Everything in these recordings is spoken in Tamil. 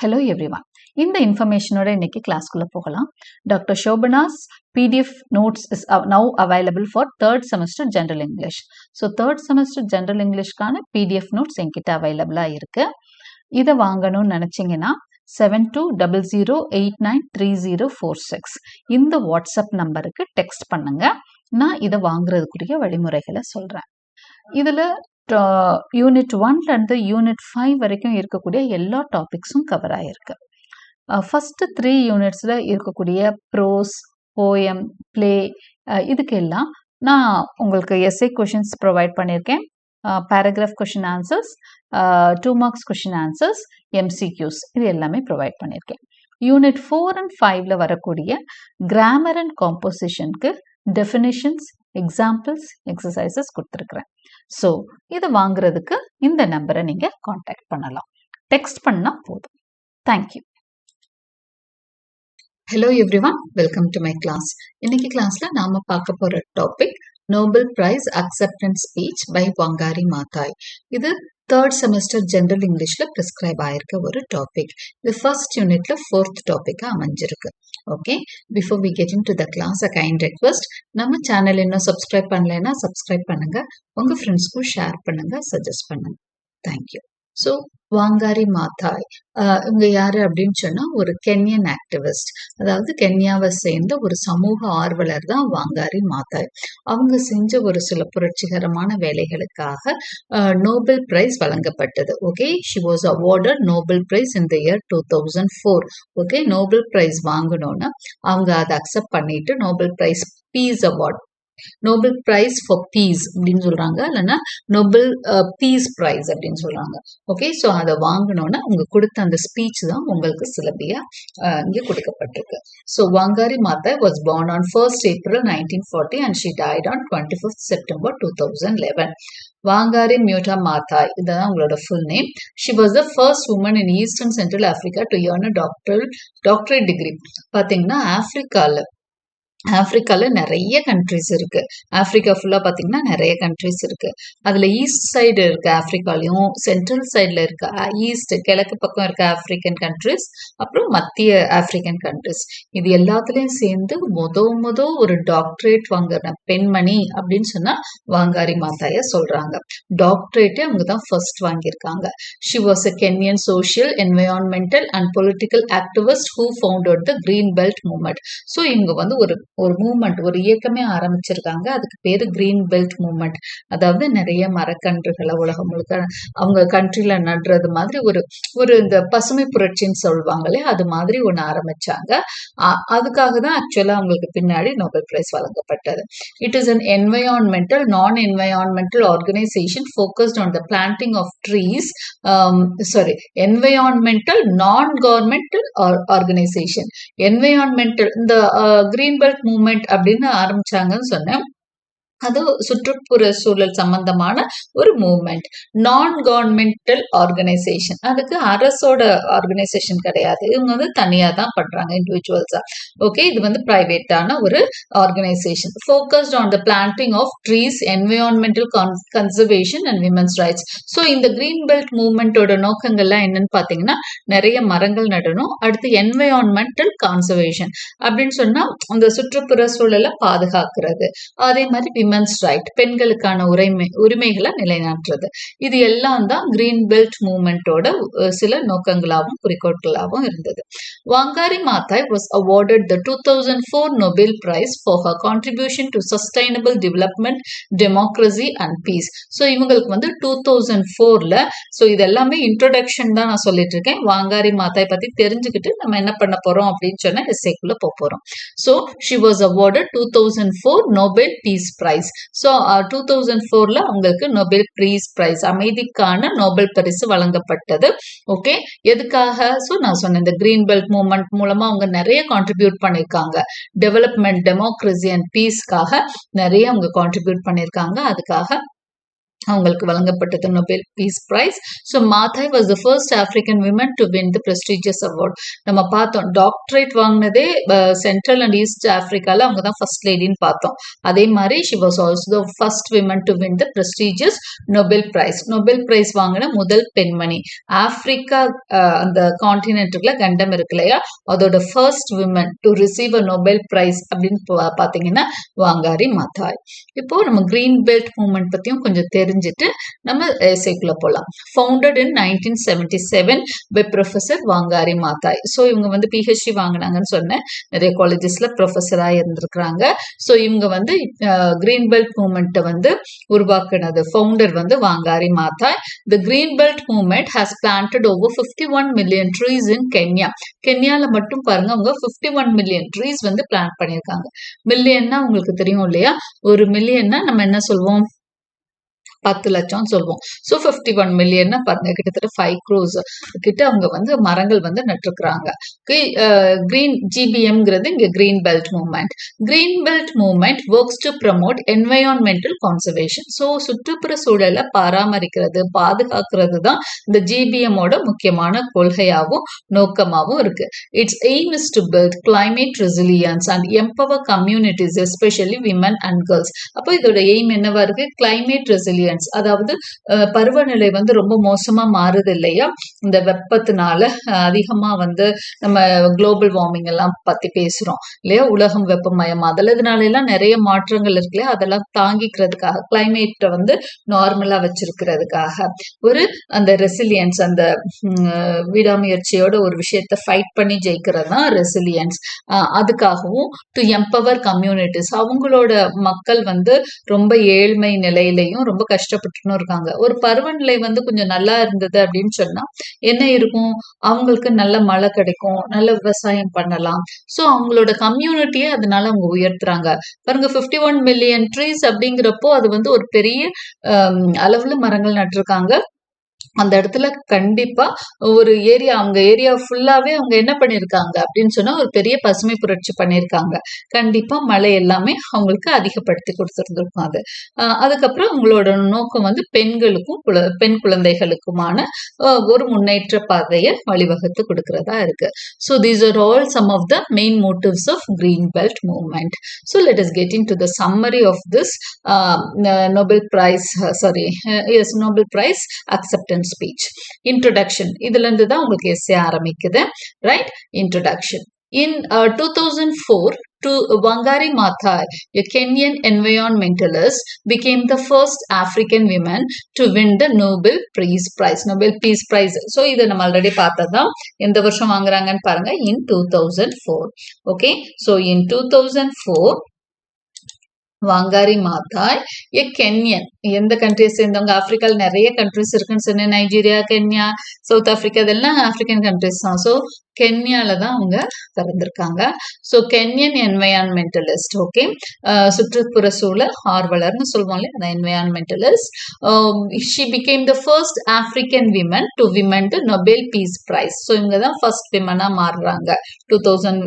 ஹலோ எவ்ரிவா இந்த இன்ஃபர்மேஷனோட இன்னைக்கு கிளாஸ்க்குள்ளே போகலாம். Doctor Shobana's PDF notes is now available for third semester general English so third semester general இங்கிலீஷ்க்கான PDF notes என்கிட்ட அவைலபிளாக இருக்கு. இதை வாங்கணும்னு நினச்சிங்கன்னா seven two double zero eight nine three zero four six இந்த வாட்ஸ்அப் நம்பருக்கு டெக்ஸ்ட் பண்ணுங்க. நான் இதை வாங்குறதுக்குரிய வழிமுறைகளை சொல்கிறேன் இதில் யூனிட் ஒன்லேருந்து யூனிட் ஃபைவ் வரைக்கும் இருக்கக்கூடிய எல்லா டாபிக்ஸும் கவர் ஆகிருக்கு ஃபஸ்ட்டு த்ரீ யூனிட்ஸில் இருக்கக்கூடிய ப்ரோஸ் போயம் ப்ளே uh, இதுக்கு எல்லாம் நான் உங்களுக்கு எஸ்ஏ கொஷின்ஸ் ப்ரொவைட் பண்ணியிருக்கேன் paragraph question answers two marks question answers MCQs இது எல்லாமே ப்ரொவைட் பண்ணியிருக்கேன் யூனிட் ஃபோர் அண்ட் ஃபைவ்ல வரக்கூடிய கிராமர் அண்ட் காம்போசிஷனுக்கு டெஃபினிஷன்ஸ் எக்ஸாம்பிள்ஸ் எக்ஸசைசஸ் கொடுத்துருக்குறேன். ஸோ இதை வாங்குறதுக்கு இந்த நம்பரை நீங்கள் காண்டாக்ட் பண்ணலாம். டெக்ஸ்ட் பண்ணால் போதும். Thank you hello everyone welcome to my class இன்னைக்கு கிளாஸ்ல நாம பார்க்க போற topic Nobel prize acceptance speech by Wangari Maathai இது தேர்ட் செமஸ்டர் ஜென்ரல் இங்கிலீஷில் ப்ரிஸ்கிரைப் ஆயிருக்க ஒரு டாபிக் இது ஃபர்ஸ்ட் யூனிட்ல ஃபோர்த் டாப்பிக்காக அமைஞ்சிருக்கு. Okay before we get into the class a kind request நம்ம சேனல் இன்னும் சப்ஸ்கிரைப் பண்ணலைன்னா சப்ஸ்கிரைப் பண்ணுங்க. உங்கள் ஃப்ரெண்ட்ஸ்க்கும் ஷேர் பண்ணுங்க சஜஸ்ட் பண்ணுங்க. தேங்க்யூ ஸோ வாங்காரி மாதாய் இவங்க யாரு அப்படின்னு சொன்னா ஒரு கென்யன் ஆக்டிவிஸ்ட் அதாவது கென்யாவை சேர்ந்த ஒரு சமூக ஆர்வலர் தான் வாங்காரி மாதாய் அவங்க செஞ்ச ஒரு சில புரட்சிகரமான வேலைகளுக்காக நோபல் பிரைஸ் வழங்கப்பட்டது. Okay? She was awarded Nobel prize இந்த year two thousand four okay? Nobel prize வாங்கணும்னு அவங்க அதை அக்செப்ட் பண்ணிட்டு Nobel prize peace award Nobel prize for peace அப்படின்னு சொல்றாங்க. இல்லைன்னா நோபல் பீஸ் பிரைஸ் அப்படின்னு சொல்றாங்க. ஓகே ஸோ அதை வாங்கினோன்னா அவங்க கொடுத்த அந்த ஸ்பீச் தான் உங்களுக்கு சிலபியா இங்கே கொடுக்கப்பட்டிருக்கு. So Wangari Maathai was born on first April nineteen forty and she died on twenty fifth September two thousand eleven Wangari Muta Maathai இதுதான் உங்களோட full name she was the first woman in eastern central Africa to earn a doctor doctorate degree பார்த்தீங்கன்னா ஆஃப்ரிக்காவில் ஆப்ரிக்காவில் நிறைய கண்ட்ரிஸ் இருக்குது ஆப்ரிக்கா ஃபுல்லாக பார்த்தீங்கன்னா நிறைய கண்ட்ரிஸ் இருக்குது அதில் ஈஸ்ட் சைடு இருக்க ஆப்ரிக்காலையும் சென்ட்ரல் சைடில் இருக்க ஈஸ்ட் கிழக்கு பக்கம் இருக்க ஆப்ரிக்கன் கண்ட்ரிஸ் அப்புறம் மத்திய ஆப்ரிக்கன் கண்ட்ரிஸ் இது எல்லாத்துலேயும் சேர்ந்து மொத மொத ஒரு டாக்டரேட் வாங்குற பெண்மணி அப்படின்னு சொன்னால் வாங்காரி மாதாய சொல்கிறாங்க டாக்டரேட்டே அவங்க தான் ஃபர்ஸ்ட் வாங்கியிருக்காங்க. She was a Kenyan social environmental and political activist who founded the green belt movement so இவங்க வந்து ஒரு ஒரு மூமெண்ட் ஒரு இயக்கமே ஆரம்பிச்சிருக்காங்க. அதுக்கு பேர் கிரீன் பெல்ட் மூமெண்ட் அதாவது நிறைய மரக்கன்றுகளை உலகம் முழுக்க அவங்க கண்ட்ரியில் நடுறது மாதிரி ஒரு ஒரு இந்த பசுமை புரட்சின்னு சொல்லுவாங்களே அது மாதிரி ஒன்று ஆரம்பிச்சாங்க. அதுக்காக தான் ஆக்சுவலாக அவங்களுக்கு பின்னாடி நோபல் பிரைஸ் வழங்கப்பட்டது. It is an environmental non environmental organisation focused on the planting of trees sorry environmental non governmental organisation என்வயான்மெண்டல் இந்த கிரீன் பெல்ட் மூமெண்ட் அப்படின்னு ஆரம்பிச்சாங்கன்னு சொன்னேன். அது சுற்றுப்புற சூழல் சம்பந்தமான ஒரு மூவ்மெண்ட் நான் கவர்மெண்டல் ஆர்கனைசேஷன் அதுக்கு அரசோட ஆர்கனைசேஷன் கிடையாது. இவங்க வந்து தனியாக தான் பண்றாங்க இண்டிவிஜுவல்ஸாக ஓகே இது வந்து பிரைவேட்டான ஒரு organisation focused on the planting of trees environmental conservation and women's rights so இந்த கிரீன் பெல்ட் மூவ்மெண்டோட நோக்கங்கள்லாம் என்னன்னு பார்த்தீங்கன்னா நிறைய மரங்கள் நடணும். அடுத்து என்வயான்மெண்டல் கான்சர்வேஷன் அப்படின்னு சொன்னா அந்த சுற்றுப்புற சூழலை பாதுகாக்கிறது. அதே மாதிரி விமன்ஸ் ரைட் பெண்களுக்கான உரிமை உரிமைகளை நிலைநாட்டுறது. இது எல்லாம் தான் கிரீன் பெல்ட் மூமெண்டோட சில நோக்கங்களாகவும் குறிக்கோட்களாகவும் இருந்தது. Wangari Maathai was awarded the two thousand four Nobel prize for her contribution to sustainable development democracy and peace so இவங்களுக்கு வந்து டூ தௌசண்ட் ஃபோரில் ஸோ இது எல்லாமே இன்ட்ரொடக்ஷன் தான் நான் சொல்லிட்டு இருக்கேன். வாங்காரி மாதாய் பற்றி தெரிஞ்சுக்கிட்டு நம்ம என்ன பண்ண போகிறோம் அப்படின்னு சொன்னால் எஸ்ஏக்குள்ளே போக போகிறோம் so she was awarded two thousand four Nobel peace prize so two thousand ஃபோர்ல அவங்களுக்கு நோபல் பீஸ் பிரைஸ் அமைதிக்கான நோபல் பரிசு வழங்கப்பட்டது. ஓகே எதுக்காக? ஸோ நான் சொன்னேன் இந்த கிரீன் பெல்ட் மூவ்மெண்ட் மூலமா அவங்க நிறைய கான்ட்ரிபியூட் பண்ணியிருக்காங்க டெவலப்மெண்ட் டெமோக்ரஸி அண்ட் பீஸ்க்காக நிறைய அவங்க கான்ட்ரிபியூட் பண்ணியிருக்காங்க அதுக்காக அவங்களுக்கு வழங்கப்பட்டது Nobel peace prize so Maathai was the first African women to win the prestigious award நம்ம பார்த்தோம் டாக்டரேட் வாங்கினதே சென்ட்ரல் அண்ட் ஈஸ்ட் ஆஃப்ரிக்காவில் அவங்க தான் ஃபர்ஸ்ட் லேடின்னு பார்த்தோம். அதே மாதிரி she was also the first women to win the prestigious Nobel prize Nobel prize வாங்கின முதல் பெண்மணி. ஆப்பிரிக்கா அந்த கான்டினென்ட்டுக்குள்ள கண்டம் இருக்கு இல்லையா? அதோட first women to receive a Nobel prize அப்படின்னு பா- பார்த்தீங்கன்னா வாங்காரி மாதாய் இப்போ நம்ம கிரீன் பெல்ட் மூமெண்ட் பற்றியும் கொஞ்சம் தெரியும் தெரிஞ்சுட்டு நம்ம ஏசைக்குள்ள போகலாம் founded in nineteen seventy seven by professor Wangari Maathai so இவங்க வந்து பிஹெச்டி வாங்கினாங்கன்னு சொன்னேன். நிறைய காலேஜஸ்ல ப்ரொஃபஸராக இருந்திருக்கிறாங்க. ஸோ இவங்க வந்து கிரீன் பெல்ட் மூமெண்ட்டை வந்து உருவாக்குனது. ஃபவுண்டர் வந்து Wangari Maathai the green belt movement has planted over fifty one million trees in Kenya கென்யால மட்டும் பாருங்க அவங்க ஃபிஃப்டி ஒன் மில்லியன் ட்ரீஸ் வந்து பிளான் பண்ணியிருக்காங்க. மில்லியன்னா உங்களுக்கு தெரியும் இல்லையா? ஒரு மில்லியன்னா நம்ம என்ன சொல்வோம்? பத்து லட்சம் சொல்லுவோம் ஸோ ஃபிஃப்டி ஒன் மில்லியன் பாருங்க கிட்டத்தட்ட ஃபைவ் க்ரோஸ் கிட்ட அவங்க வந்து மரங்கள் வந்து நட்டுருக்குறாங்க. கிரீன் ஜிபிஎம்ங்கிறது இங்க green belt movement green belt movement works to promote environmental conservation so சுற்றுப்புற சூழலை பராமரிக்கிறது பாதுகாக்கிறது தான் இந்த ஜிபிஎம்மோட முக்கியமான கொள்கையாகவும் நோக்கமாகவும் இருக்கு. Its aim is to build climate resilience and empower communities especially women and girls அப்போ இதோட எய்ம் என்னவா இருக்கு? கிளைமேட் ரெசிலியன்ஸ் அதாவது பருவநிலை வந்து ரொம்ப மோசமா மாறுது இல்லையா இந்த வெப்பத்தினால அதிகமா வந்து நம்ம குளோபல் வார்மிங் எல்லாம் பத்தி பேசுறோம் இல்லையா? உலகம் வெப்பமயமாதல் இதனால எல்லாம் நிறைய மாற்றங்கள் இருக்கு இல்லையா? அதெல்லாம் தாங்கிக்கிறதுக்காக கிளைமேட்டை வந்து நார்மலா வச்சிருக்கிறதுக்காக. ஒரு அந்த ரெசிலியன்ஸ் அந்த விடாமுயற்சியோட ஒரு விஷயத்த ஃபைட் பண்ணி ஜெயிக்கிறது தான் ரெசிலியன்ஸ் அதுக்காகவும் டு எம்பவர் கம்யூனிட்டிஸ் அவங்களோட மக்கள் வந்து ரொம்ப ஏழ்மை நிலையிலையும் ரொம்ப கஷ்டப்பட்டுன்னு இருக்காங்க. ஒரு பருவநிலை வந்து கொஞ்சம் நல்லா இருந்தது அப்படின்னு சொன்னா என்ன இருக்கும்? அவங்களுக்கு நல்ல மழை கிடைக்கும் நல்ல விவசாயம் பண்ணலாம். ஸோ அவங்களோட கம்யூனிட்டியை அதனால அவங்க உயர்த்துறாங்க. பாருங்க ஃபிஃப்டி ஒன் மில்லியன் ட்ரீஸ் அப்படிங்கிறப்போ அது வந்து ஒரு பெரிய ஆம், அளவுல மரங்கள் நட்டிருக்காங்க. அந்த இடத்துல கண்டிப்பா ஒரு ஏரியா அவங்க ஏரியா ஃபுல்லாவே அவங்க என்ன பண்ணிருக்காங்க அப்படின்னு சொன்னா ஒரு பெரிய பசுமை புரட்சி பண்ணிருக்காங்க. கண்டிப்பா மழை எல்லாமே அவங்களுக்கு அதிகப்படுத்தி கொடுத்துருந்துருக்கும் அது. அதுக்கப்புறம் அவங்களோட நோக்கம் வந்து பெண்களுக்கும் குழ- பெண் குழந்தைகளுக்குமான ஒரு முன்னேற்ற பாதையை வழிவகுத்து கொடுக்கறதா இருக்கு. So these are all some of the main motives of green belt movement so let us get into the summary of this Nobel prize sorry yes Nobel prize acceptance speech introduction இதுல இருந்து தான் உங்களுக்கு எஸ்ஏ ஆரம்பிக்குது. Right introduction in two thousand four to Wangari Maathai, a Kenyan environmentalist, became the first African woman to win the Nobel Peace Prize. Nobel Peace Prize. So இதை நம்ம ஆல்ரெடி பார்த்ததான் எந்த வருஷம் வாங்குறாங்கன்னு பாருங்க. In two thousand four okay so in two thousand four Wangari Maathai a Kenyan எந்த கண்ட்ரியை சேர்ந்தவங்க? ஆப்பிரிக்கால நிறைய கண்ட்ரிஸ் இருக்குன்னு சொன்னேன். நைஜீரியா கென்யா சவுத் ஆஃப்ரிக்கா இதெல்லாம் ஆப்பிரிக்கன் கண்ட்ரிஸ் தான். ஸோ கென்யால தான் அவங்க பிறந்திருக்காங்க. ஸோ கென்யன் என்வயான்மெண்டலிஸ்ட் ஓகே சுற்றுப்புற சூழல் ஆர்வலர்னு சொல்லுவாங்க இல்லையா? அந்த environmentalist she became the first African women to women to Nobel peace prize so இவங்க தான் ஃபர்ஸ்ட் விமனாக மாறுறாங்க. டூ தௌசண்ட்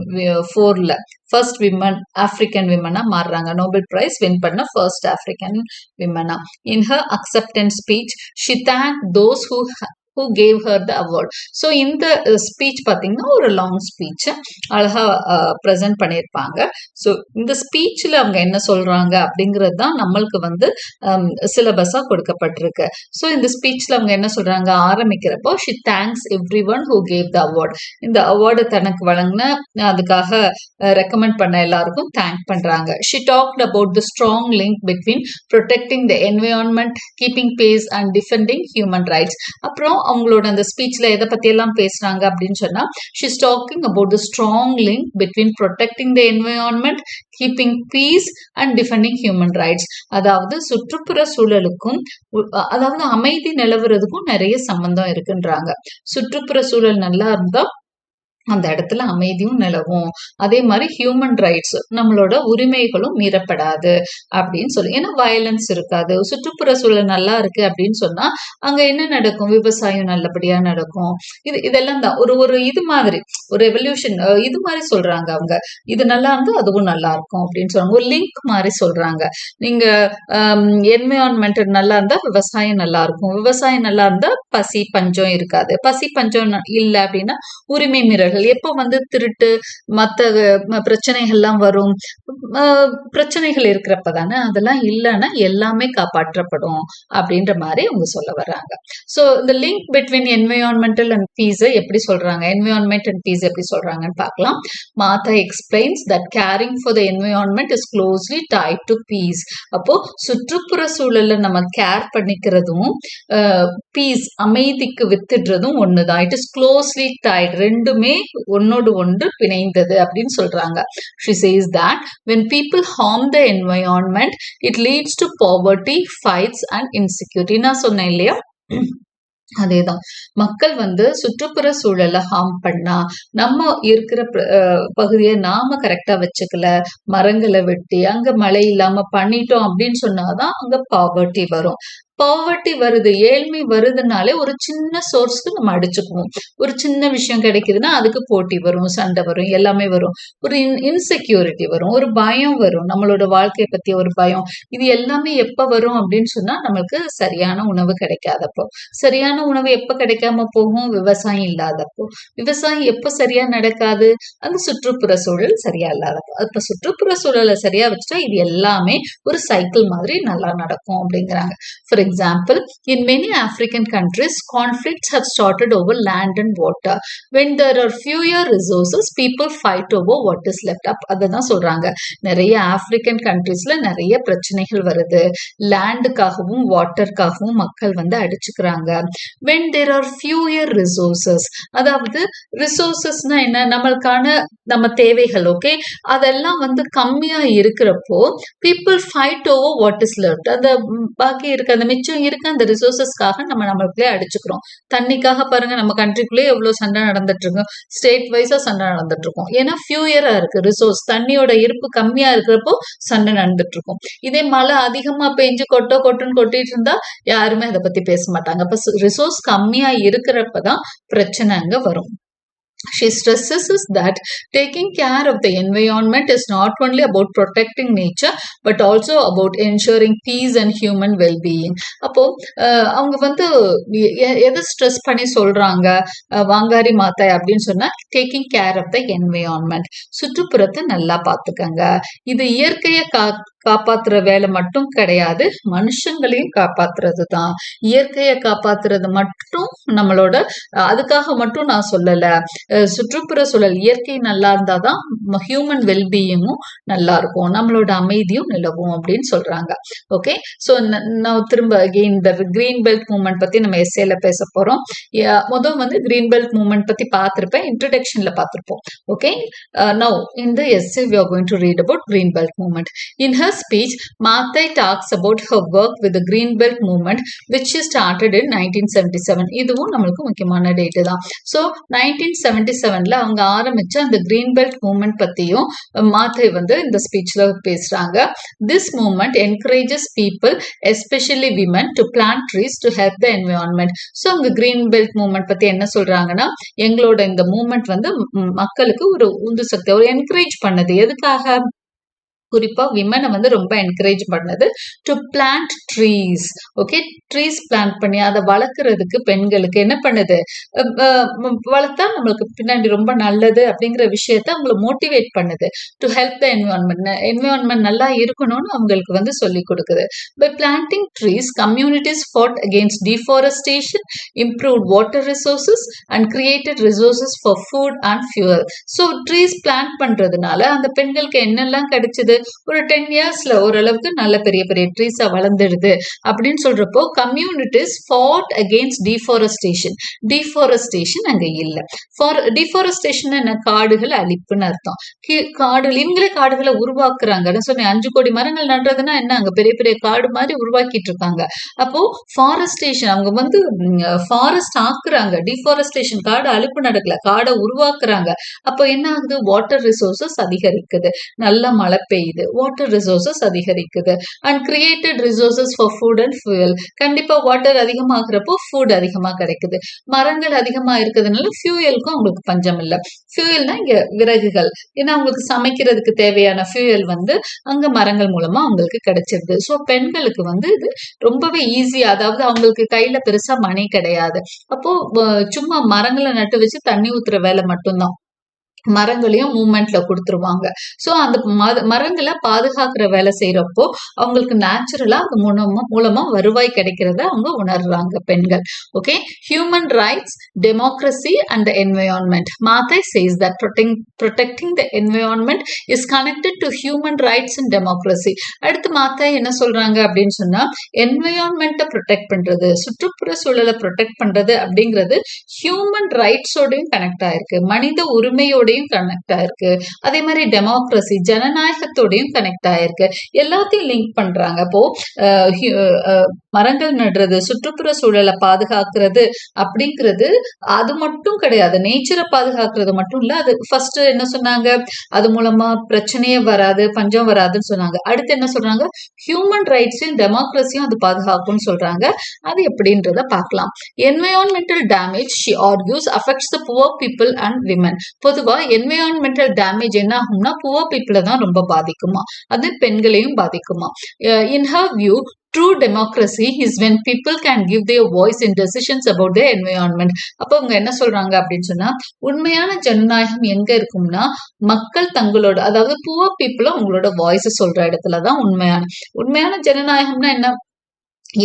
ஃபோரில் ஃபர்ஸ்ட் விமன் ஆஃப்ரிக்கன் விமனாக மாறுறாங்க. நோபல் பிரைஸ் வின் பண்ண first African விமனா in her acceptance speech she thank those who who gave her the award so இந்த ஸ்பீச் பார்த்தீங்கன்னா ஒரு லாங் ஸ்பீச் அழகா ப்ரெசென்ட் பண்ணியிருப்பாங்க. ஸோ இந்த ஸ்பீச்சில் அவங்க என்ன சொல்கிறாங்க அப்படிங்கிறது தான் நம்மளுக்கு வந்து சிலபஸாக கொடுக்கப்பட்டிருக்கு. ஸோ இந்த ஸ்பீச்சில் அவங்க என்ன சொல்கிறாங்க ஆரம்பிக்கிறப்போ she thanks every one who gave the award இந்த அவார்டு தனக்கு வழங்கின அதுக்காக ரெக்கமெண்ட் பண்ண எல்லாருக்கும் தேங்க் பண்ணுறாங்க she talked about the strong link between protecting the environment keeping peace and defending human rights அப்புறம் அவங்களோட அந்த ஸ்பீச்ல எதை பத்தி எல்லாம் பேசுறாங்க அப்படின்னு சொன்னா she's talking about the strong link between protecting the environment keeping peace and defending human rights அதாவது சுற்றுப்புற சூழலுக்கும் அதாவது அமைதி நிலவுறதுக்கும் நிறைய சம்பந்தம் இருக்குன்றாங்க. சுற்றுப்புற சூழல் நல்லா இருந்தா அந்த இடத்துல அமைதியும் நிலவும். அதே மாதிரி ஹியூமன் ரைட்ஸ் நம்மளோட உரிமைகளும் மீறப்படாது அப்படின்னு சொல்லி. ஏன்னா வயலன்ஸ் இருக்காது. சுற்றுப்புற சூழல் நல்லா இருக்கு அப்படின்னு சொன்னா அங்க என்ன நடக்கும்? விவசாயம் நல்லபடியா நடக்கும். இது இதெல்லாம் தான். ஒரு ஒரு இது மாதிரி ஒரு எவல்யூஷன் இது மாதிரி சொல்றாங்க அவங்க. இது நல்லா இருந்தா அதுவும் நல்லா இருக்கும் அப்படின்னு சொல்றாங்க. ஒரு லிங்க் மாதிரி சொல்றாங்க. நீங்க என்வரான்மெண்ட் நல்லா இருந்தா விவசாயம் நல்லா இருக்கும். விவசாயம் நல்லா இருந்தா பசி பஞ்சம் இருக்காது. பசி பஞ்சம் இல்லை அப்படின்னா உரிமை மீறல்கள் எப்போ வந்து திருட்டு மற்ற பிரச்சனைகள்லாம் வரும்? பிரச்சனைகள் இருக்கிறப்ப தானே அதெல்லாம் இல்லைன்னா எல்லாமே காப்பாற்றப்படும் அப்படின்ற மாதிரி அவங்க சொல்ல வர்றாங்க. ஸோ இந்த link between environmental and peace எப்படி சொல்றாங்க? என்வயான்மெண்ட் அண்ட் பீஸ் எப்படி சொல்றாங்கன்னு பார்க்கலாம். Maathai explains that caring for the environment is closely tied to peace அப்போ சுற்றுப்புற சூழல்ல நம்ம கேர் பண்ணிக்கிறதும் பீஸ் அமைதிக்கு வித்துடுறதும் ஒண்ணுதான். இட் இஸ் க்ளோஸ்லி டைட் ரெண்டுமே ஒன்னோடு ஒன்று பிணைந்தது அப்படின்னு சொல்றாங்க. She says that when people harm the environment it leads to poverty fights and insecurity நான் சொன்னேன் இல்லையா? அதேதான். மக்கள் வந்து சுற்றுப்புற சூழலை ஹார்ம் பண்ணா நம்ம இருக்கிற பகுதியை நாம கரெக்டா வச்சுக்கல மரங்களை வெட்டி அங்க மழை இல்லாம பண்ணிட்டோம் அப்படின்னு சொன்னாதான் அங்க பாவர்ட்டி வரும். பாவர்ட்டி வருது ஏழ்மை வருதுனாலே ஒரு சின்ன சோர்ஸ்க்கு நம்ம அடிச்சுக்குவோம். ஒரு சின்ன விஷயம் கிடைக்குதுன்னா அதுக்கு போட்டி வரும் சண்டை வரும் எல்லாமே வரும். ஒரு இன் இன்செக்யூரிட்டி வரும் ஒரு பயம் வரும் நம்மளோட வாழ்க்கையை பத்தி ஒரு பயம். இது எல்லாமே எப்ப வரும் அப்படின்னு சொன்னா நம்மளுக்கு சரியான உணவு கிடைக்காதப்போ. சரியான உணவு எப்ப கிடைக்காம போகும்? விவசாயம் இல்லாதப்போ. விவசாயம் எப்ப சரியா நடக்காது? அந்த சுற்றுப்புற சூழல் சரியா இல்லாதப்போ. அப்ப சுற்றுப்புற சூழலை சரியா வச்சுட்டா இது எல்லாமே ஒரு சைக்கிள் மாதிரி நல்லா நடக்கும் அப்படிங்கிறாங்க. For example in many African countries conflicts have started over land and water. When there are fewer resources people fight over what is left up. அதை சொல்றாங்க. நிறைய ஆப்பிரிக்கன் கண்ட்ரிஸ்ல நிறைய பிரச்சனைகள் வருது. லேண்டுக்காகவும் வாட்டருக்காகவும் மக்கள் வந்து அடிச்சுக்கிறாங்க. When there are fewer resources அதாவது ரிசோர்சஸ்னா என்ன? நம்மளுக்கான நம்ம தேவைகள் ஓகே அதெல்லாம் வந்து கம்மியா இருக்கிறப்போ people fight over what is left அந்த பாக்கி இருக்க அந்த மிச்சம் இருக்க அந்த ரிசோர்சஸ்க்காக நம்ம நம்மளுக்குள்ளே அடிச்சுக்கிறோம். தண்ணிக்காக பாருங்க நம்ம கண்ட்ரிக்குள்ளே எவ்வளவு சண்டை நடந்துட்டு இருக்கும் ஸ்டேட் வைஸா சண்டை நடந்துட்டு இருக்கும் ஏன்னா ஃபியூயரா இருக்கு ரிசோர்ஸ் தண்ணியோட இருப்பு கம்மியா இருக்கிறப்போ சண்டை நடந்துட்டு இருக்கும் இதே மழை அதிகமா பெஞ்சு கொட்டோ கொட்டுன்னு கொட்டிட்டு இருந்தா யாருமே அதை பத்தி பேச மாட்டாங்க. அப்ப ரிசோர்ஸ் கம்மியா இருக்கிறப்பதான் பிரச்சனை அங்க வரும். She stresses is that taking care of the environment is not only about protecting nature but also about ensuring peace and human well-being. அப்போ அஹ், அவங்க வந்து எ- எ- எதை ஸ்ட்ரெஸ் பண்ணி சொல்றாங்க அஹ், வாங்காரி மாத்தாய் அப்படின்னு சொன்னா taking care of the environment சுற்றுப்புறத்தை நல்லா பார்த்துக்கங்க இது இயற்கையை கா காப்பாத்துற வேலை மட்டும் கிடையாது மனுஷங்களையும் காப்பாத்துறது தான் இயற்கையை காப்பாத்துறது மட்டும் நம்மளோட அதுக்காக மட்டும் நான் சொல்லல. சுற்றுப்புற சூழல் இயற்கை நல்லா இருந்தாதான் ஹியூமன் வெல்பீயிங்கும் நல்லா இருக்கும். நம்மளோட அமைதியும் நிலவும் அப்படின்னு சொல்றாங்க. ஓகே ஸோ நான் திரும்ப அகெயின் இந்த கிரீன் பெல்ட் மூமெண்ட் பத்தி நம்ம எஸ்ஏல பேச போறோம். முதல் வந்து கிரீன் பெல்ட் மூமெண்ட் பத்தி பார்த்திருப்பேன். இன்ட்ரடக்ஷன்ல பார்த்திருப்போம். ஓகே நவ் இந்த essay we are going to read about green belt movement in her speech Maathai talks about her work with green belt movement which started in nineteen seventy seven இதுவும் நம்மளுக்கு முக்கியமான டேட்டு தான். ஸோ நைன்டீன் செவன்டி செவன்ல அவங்க ஆரம்பிச்ச அந்த கிரீன் பெல்ட் மூமெண்ட் பத்தியும் மாத்தை வந்து இந்த ஸ்பீச்ல பேசுறாங்க. This movement encourages people especially women to plant trees to help the environment so அவங்க கிரீன் பெல்ட் மூமெண்ட் பத்தி என்ன சொல்றாங்கன்னா எங்களோட இந்த மூமெண்ட் வந்து மக்களுக்கு ஒரு உந்து சக்தி ஒரு என்கரேஜ் பண்ணது. எதுக்காக? குறிப்பாக விமனை வந்து ரொம்ப என்கரேஜ் பண்ணது to plant trees okay trees plant பண்ணி அதை வளர்க்குறதுக்கு பெண்களுக்கு என்ன பண்ணுது? வளர்த்தா நம்மளுக்கு பின்னாடி ரொம்ப நல்லது அப்படிங்கிற விஷயத்த அவங்களை மோட்டிவேட் பண்ணுது. To help the environment environment நல்லா இருக்கணும்னு அவங்களுக்கு வந்து சொல்லி கொடுக்குது. By planting trees communities fought against deforestation improved water resources and created resources for food and fuel so trees plant பண்ணுறதுனால அந்த பெண்களுக்கு என்னெல்லாம் கிடைச்சிது? ஒரு டென் இயர்ஸ்ல ஓரளவுக்கு நல்ல பெரிய பெரிய ட்ரீஸா வளர்ந்துடுது. அப்படின்னு சொல்றப்போ communities fought against deforestation deforestation அங்க இல்ல. ஃபார் டிஃபாரஸ்டேஷன் என்ன? காடுகள் அழிப்புன்னு அர்த்தம். காடுகள் இவங்களே காடுகளை உருவாக்குறாங்க. சொன்னேன் அஞ்சு கோடி மரங்கள் நடுறதுன்னா என்ன? அங்க பெரிய பெரிய காடு மாதிரி உருவாக்கிட்டு இருக்காங்க. அப்போ ஃபாரஸ்டேஷன் அவங்க வந்து ஃபாரஸ்ட் ஆக்குறாங்க. டிஃபாரஸ்டேஷன் காடு அழிப்பு நடக்கல. காடை உருவாக்குறாங்க. அப்போ என்ன ஆகுது? வாட்டர் ரிசோர்சஸ் அதிகரிக்குது. நல்ல மழை பெய்யுது. வாட்டர் ரிசோர்சஸ் அதிகரிக்குது. And created resources for food and fuel கண்டிப்பா வாட்டர் அதிகமாகிறப்போ ஃபுட் அதிகமா கிடைக்குது. மரங்கள் அதிகமா இருக்கிறதுனால ஃபியூயலுக்கும் அவங்களுக்கு பஞ்சம் இல்லை. ஃபியூயல்னா இங்க விறகுகள். ஏன்னா அவங்களுக்கு சமைக்கிறதுக்கு தேவையான ஃபியூயல் வந்து அங்க மரங்கள் மூலமா அவங்களுக்கு கிடைச்சிருது. ஸோ பெண்களுக்கு வந்து இது ரொம்பவே ஈஸியா அதாவது அவங்களுக்கு கையில பெருசா மணி கிடையாது. அப்போ சும்மா மரங்களை நட்டு வச்சு தண்ணி ஊத்துற வேலை மட்டும்தான். மரங்களையும் மூமெண்ட்ல கொடுத்துருவாங்க. ஸோ அந்த ம- மரங்களை பாதுகாக்கிற வேலை செய்யறப்போ அவங்களுக்கு நேச்சுரலா அது மூலமா மூலமா வருவாய் கிடைக்கிறத அவங்க உணர்றாங்க பெண்கள். Okay human rights democracy and environment Maathai says that protect protecting the environment is connected to human rights and democracy அடுத்து மாத்தா என்ன சொல்றாங்க அப்படின்னு சொன்னா என்வயான்மெண்ட்டை ப்ரொடெக்ட் பண்றது சுற்றுப்புற சூழலை ப்ரொடெக்ட் பண்றது அப்படிங்கிறது ஹியூமன் ரைட்ஸோடையும் கனெக்ட் ஆயிருக்கு. மனித ஜனநாயகத்தோடையும் கனெக்ட் ஆயிருக்கு. அதே மாதிரி டெமோக்ரஸி ஜனநாயகத்தோடையும் கனெக்ட் ஆயிருக்கு. எல்லாத்தையும் லிங்க் பண்றாங்க. அப்போ மரங்கள் நடுறது சுற்றுப்புற சூழலை பாதுகாக்கிறது அப்படிங்கிறது அது மட்டும் கிடையாது. நேச்சரை பாதுகாக்கிறது மட்டும் இல்ல அது ஃபர்ஸ்ட் என்ன சொன்னாங்க? அது மூலமா பிரச்சனையே வராது பஞ்சம் வராதுன்னு சொன்னாங்க. அடுத்து என்ன சொல்றாங்க? ஹியூமன் ரைட்ஸையும் டெமோக்ரஸியும் அது பாதுகாக்கும்னு சொல்றாங்க. அது எப்படின்றத பார்க்கலாம். Environmental damage she argues affects the poor people and women பொதுவா என்வயான்மெண்டல் டேமேஜ் என்ன ஆகும்னா புவர் பீப்புளை தான் ரொம்ப பாதிக்குமா? அது பெண்களையும் பாதிக்குமா? In her view true democracy is when people can give their voice in decisions about their environment அப்போ அவங்க என்ன சொல்றாங்க அப்படின்னு சொன்னா உண்மையான ஜனநாயகம் எங்க இருக்கும்னா மக்கள் தங்களோட அதாவது புவர் பீப்புளும் அவங்களோட வாய்ஸ் சொல்ற இடத்துல தான் உண்மையான. உண்மையான ஜனநாயகம்னா என்ன?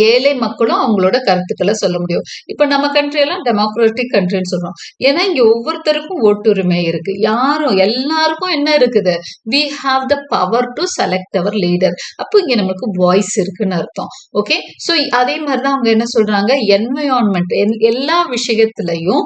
ஏழை மக்களும் அவங்களோட கருத்துக்களை சொல்ல முடியும். இப்ப நம்ம கண்ட்ரி எல்லாம் டெமோக்ராட்டிக் கண்ட்ரின்னு சொல்றோம். ஏன்னா இங்க ஒவ்வொருத்தருக்கும் ஓட்டுரிமை இருக்கு. யாரும் எல்லாருக்கும் என்ன இருக்குது? We have the power to select our leader அப்போ இங்க நம்மளுக்கு வாய்ஸ் இருக்குன்னு அர்த்தம். ஓகே ஸோ அதே மாதிரிதான் அவங்க என்ன சொல்றாங்க? என்வயான்மெண்ட் எல்லா விஷயத்திலையும்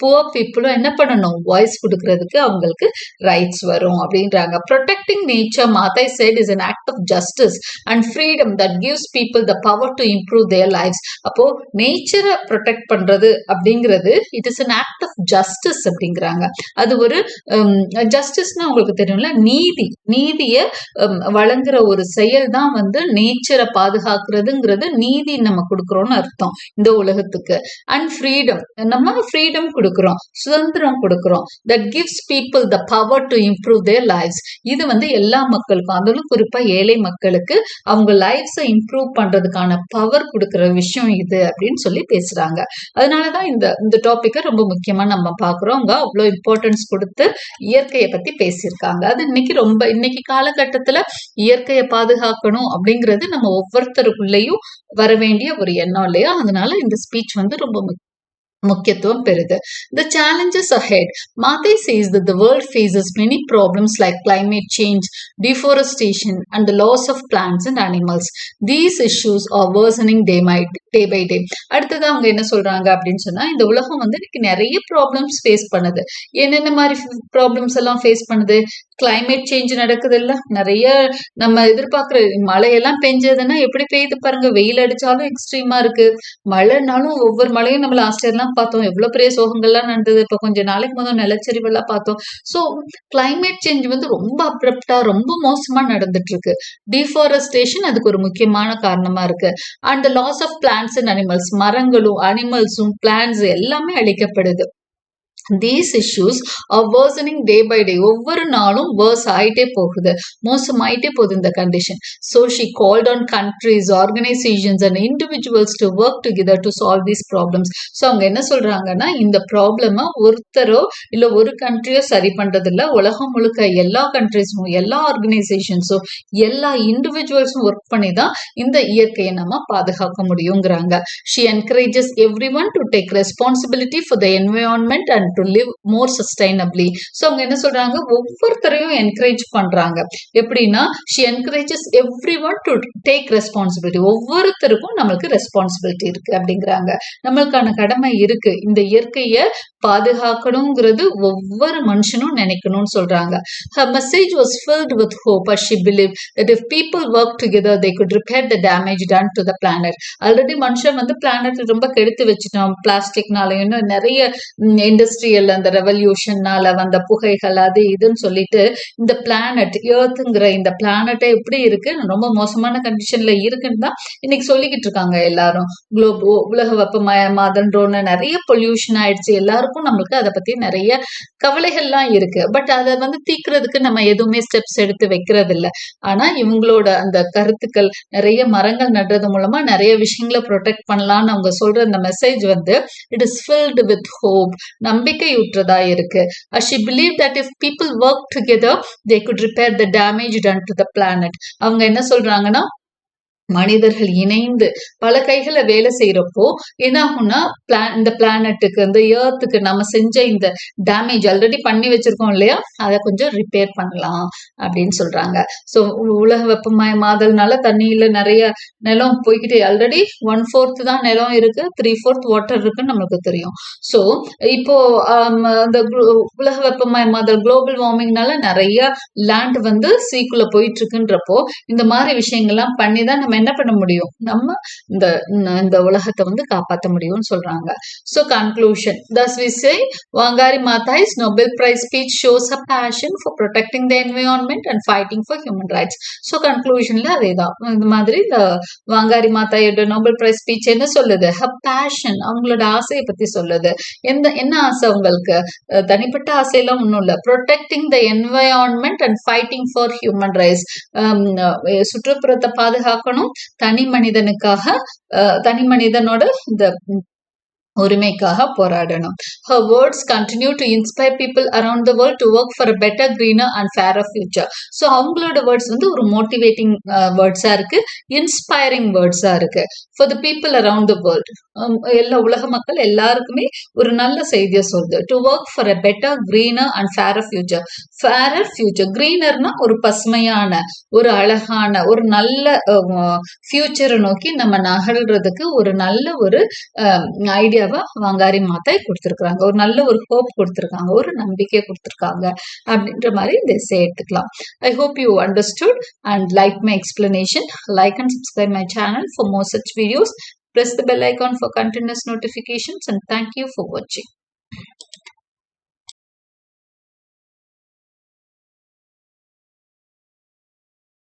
புவர் பீப்புளும் என்ன பண்ணணும்? வாய்ஸ் கொடுக்கறதுக்கு அவங்களுக்கு ரைட்ஸ் வரும் அப்படின்றாங்க. Protecting nature Maathai said is an act of justice and freedom that gives people the power to improve their lifes அப்போ நேச்சரை ப்ரொடெக்ட் பண்றது அப்படிங்கிறது it is an act of justice அப்படிங்கிறாங்க. அது ஒரு um, ஜஸ்டிஸ்னா உங்களுக்கு தெரியும்ல? நீதி. நீதியை um, வழங்குற ஒரு செயல் தான் வந்து நேச்சரை பாதுகாக்கிறதுங்கிறது நீதி நம்ம கொடுக்குறோம்னு அர்த்தம் இந்த உலகத்துக்கு. அண்ட் ஃப்ரீடம் நம்ம ஃப்ரீடம் கொடுக்குறோம். சுதந்திரம் கொடுக்குறோம். That gives people the power to improve their lifes இது வந்து எல்லா மக்களுக்கும் அதிலும் குறிப்பா ஏழை மக்களுக்கு அவங்க லைஃப்ஸை இம்ப்ரூவ் பண்றதுக்கான பவர் கொடுக்குற விஷயம் இது அப்படின்னு சொல்லி பேசுறாங்க. அதனாலதான் இந்த இந்த டாபிக்கை ரொம்ப முக்கியமா நம்ம பாக்குறோம் அவங்க அவ்வளோ இம்பார்ட்டன்ஸ் கொடுத்து இயற்கையை பத்தி பேசியிருக்காங்க. அது இன்னைக்கு ரொம்ப இன்னைக்கு காலகட்டத்துல இயற்கையை பாதுகாக்கணும் அப்படிங்கிறது நம்ம ஒவ்வொருத்தருக்குள்ளேயும் வர வேண்டிய ஒரு எண்ணம் இல்லையா? அதனால இந்த ஸ்பீச் வந்து ரொம்ப முக்கியம். முக்கியத்துவம் பெறுது The challenges ahead. Mathai says that the world faces many problems like climate change, deforestation, and the loss of plants and animals. These issues are worsening day by day by day. அடுத்தது அவங்க என்ன சொல்றாங்க அப்படின்னு சொன்னா இந்த உலகம் வந்து இன்னைக்கு நிறைய ப்ராப்ளம்ஸ் ஃபேஸ் பண்ணுது என்னென்ன மாதிரி ப்ராப்ளம்ஸ் எல்லாம் ஃபேஸ் பண்ணுது கிளைமேட் சேஞ்ச் நடக்குது இல்ல நிறைய நம்ம எதிர்பார்க்குற மழையெல்லாம் பெஞ்சதுன்னா எப்படி பெய்யுது பாருங்க. வெயில் அடிச்சாலும் எக்ஸ்ட்ரீமா இருக்கு. மழைனாலும் ஒவ்வொரு மழையும் நம்ம லாஸ்ட் இயர்லாம் பார்த்தோம். எவ்வளவு பெரிய சோகங்கள்லாம் நடந்தது. இப்போ கொஞ்சம் நாளைக்கு முதல் நிலச்சரிவெல்லாம் பார்த்தோம். ஸோ கிளைமேட் சேஞ்ச் வந்து ரொம்ப அப்ரப்டா ரொம்ப மோசமா நடந்துட்டு இருக்கு டிஃபாரஸ்டேஷன் அதுக்கு ஒரு முக்கியமான காரணமா இருக்கு. And loss of plants and animals மரங்களும் அனிமல்ஸும் பிளான்ஸ் எல்லாமே அழிக்கப்படுது. These issues are worsening day by day ஒவ்வொரு நாளும் வேர்ஸ் ஆயிட்டே போகுது. மோசமாயிட்டே போகுது இந்த condition so she called on countries organizations and individuals to work together to solve these problems so அவங்க என்ன சொல்றாங்கன்னா இந்த ப்ராப்ளமை ஒருத்தரோ இல்லை ஒரு கண்ட்ரியோ சரி பண்றது உலகம் முழுக்க எல்லா கண்ட்ரிஸும் எல்லா ஆர்கனைசேஷன்ஸும் எல்லா இண்டிவிஜுவல்ஸும் ஒர்க் பண்ணி தான் இந்த இயற்கையை நம்ம பாதுகாக்க முடியுங்கிறாங்க. She encourages every one to take responsibility for the environment and to live more sustainably so அவங்க என்ன சொல்றாங்க? ஒவ்வொருத்தரையும் என்கரேஜ் பண்றாங்க. எப்படின்னா she encourages every one to take responsibility ஒவ்வொருத்தருக்கும் நம்மளுக்கு ரெஸ்பான்சிபிலிட்டி இருக்கு அப்படிங்கிறாங்க. நம்மளுக்கான கடமை இருக்கு. இந்த இயற்கையை பாதுகாக்கணுங்கிறது ஒவ்வொரு மனுஷனும் நினைக்கணும்னு சொல்றாங்க. Her message was filled with hope as she believe that if people work together they could repair the damage done to the planet already மனுஷன் வந்து பிளானட் ரொம்ப கெடுத்து வச்சுட்டோம் பிளாஸ்டிக்னால இன்னும் நிறைய இண்டஸ்ட்ரியல் அந்த ரெவல்யூஷன்னால வந்த புகைகள் அது இதுன்னு சொல்லிட்டு இந்த பிளானட் ஏர்த்துங்கிற இந்த பிளானட்டே எப்படி இருக்கு. ரொம்ப மோசமான கண்டிஷன்ல இருக்குன்னு தான் இன்னைக்கு சொல்லிக்கிட்டு இருக்காங்க எல்லாரும். குளோபோ உலக வெப்பமயமாதன்றோன்னு நிறைய பொல்யூஷன் ஆயிடுச்சு. எல்லாருக்கும் நம்மளுக்கு அதை பத்தி நிறைய கவலைகள்லாம் இருக்கு. பட் அதை வந்து தீக்கிறதுக்கு நம்ம எதுவுமே ஸ்டெப்ஸ் எடுத்து வைக்கிறது இல்லை ஆனா இவங்களோட அந்த கருத்துக்கள் நிறைய மரங்கள் நடுறது மூலமா நிறைய விஷயங்களை ப்ரொடெக்ட் பண்ணலாம்னு அவங்க சொல்ற அந்த மெசேஜ் வந்து it is filled with hope நம்பிக்கையுற்றதா இருக்கு. She believe that if people work together they could repair the damage done to the planet அவங்க என்ன சொல்றாங்கன்னா மனிதர்கள் இணைந்து பல கைகளை வேலை செய்யறப்போ என்ன ஆகும்னா பிளான் இந்த பிளானட்டுக்கு இந்த ஏர்த்துக்கு நம்ம செஞ்ச இந்த டேமேஜ் ஆல்ரெடி பண்ணி வச்சிருக்கோம் இல்லையா? அதை கொஞ்சம் ரிப்பேர் பண்ணலாம் அப்படின்னு சொல்றாங்க. ஸோ உலக வெப்பமயமாதல்னால தண்ணியில நிறைய நிலம் போய்கிட்டு ஆல்ரெடி ஒன் ஃபோர்த் தான் நிலம் இருக்கு த்ரீ ஃபோர்த் வாட்டர் இருக்குன்னு நம்மளுக்கு தெரியும். ஸோ இப்போ இந்த உலக வெப்பமயமாதல் குளோபல் வார்மிங்னால நிறைய லேண்ட் வந்து சீக்குள்ள போயிட்டு இருக்குன்றப்போ இந்த மாதிரி விஷயங்கள்லாம் பண்ணி தான் நம்ம என்ன பண்ண முடியும்? நம்ம இந்த இந்த உலகத்தை வந்து காப்பாற்ற முடியும்னு சொல்றாங்க. So conclusion thus we say Wangari Maathai is Nobel prize speech shows a passion for protecting the environment and fighting for human rights so கன்க்ளூஷன்ல அதே தான். இந்த மாதிரி இந்த வாங்காரி மாதாயோட நோபல் பிரைஸ் ஸ்பீச் என்ன சொல்லுது? ஹ பேஷன் அவங்களோட ஆசையை பத்தி சொல்லுது. எந்த என்ன ஆசை அவங்களுக்கு? தனிப்பட்ட ஆசையெல்லாம் ஒன்றும் இல்லை. Protecting the environment and fighting for human rights சுற்றுப்புறத்தை பாதுகாக்கணும். தனி மனிதனுக்காக தனி மனிதனோட இந்த உரிமைக்காக போராடணும். Her words continue to inspire people around the world to work for a better greener and fairer future. So அவங்களோட வேர்ட்ஸ் வந்து ஒரு மோட்டிவேட்டிங் வேர்ட்ஸா uh, இருக்கு இன்ஸ்பைரிங் வேர்ட்ஸா இருக்கு. For the people around the world எல்லா உலக மக்கள் எல்லாருக்குமே ஒரு நல்ல செய்தியை சொல்லுது. To work for a better greener and fairer future fairer future க்ரீனர்னா ஒரு பசுமையான ஒரு அழகான ஒரு நல்ல uh, ஃபியூச்சரை நோக்கி நம்ம நகழ்றதுக்கு ஒரு நல்ல ஒரு um, ஐடியா ஐடியாவை வங்காரி மாத்தாய் கொடுத்துருக்குறாங்க. ஒரு நல்ல ஒரு ஹோப் கொடுத்துருக்காங்க. ஒரு நம்பிக்கை கொடுத்துருக்காங்க. அப்படின்ற மாதிரி இந்த எடுத்துக்கலாம். I hope you understood and like my explanation like and subscribe my channel for more such videos press the bell icon for continuous notifications and thank you for watching.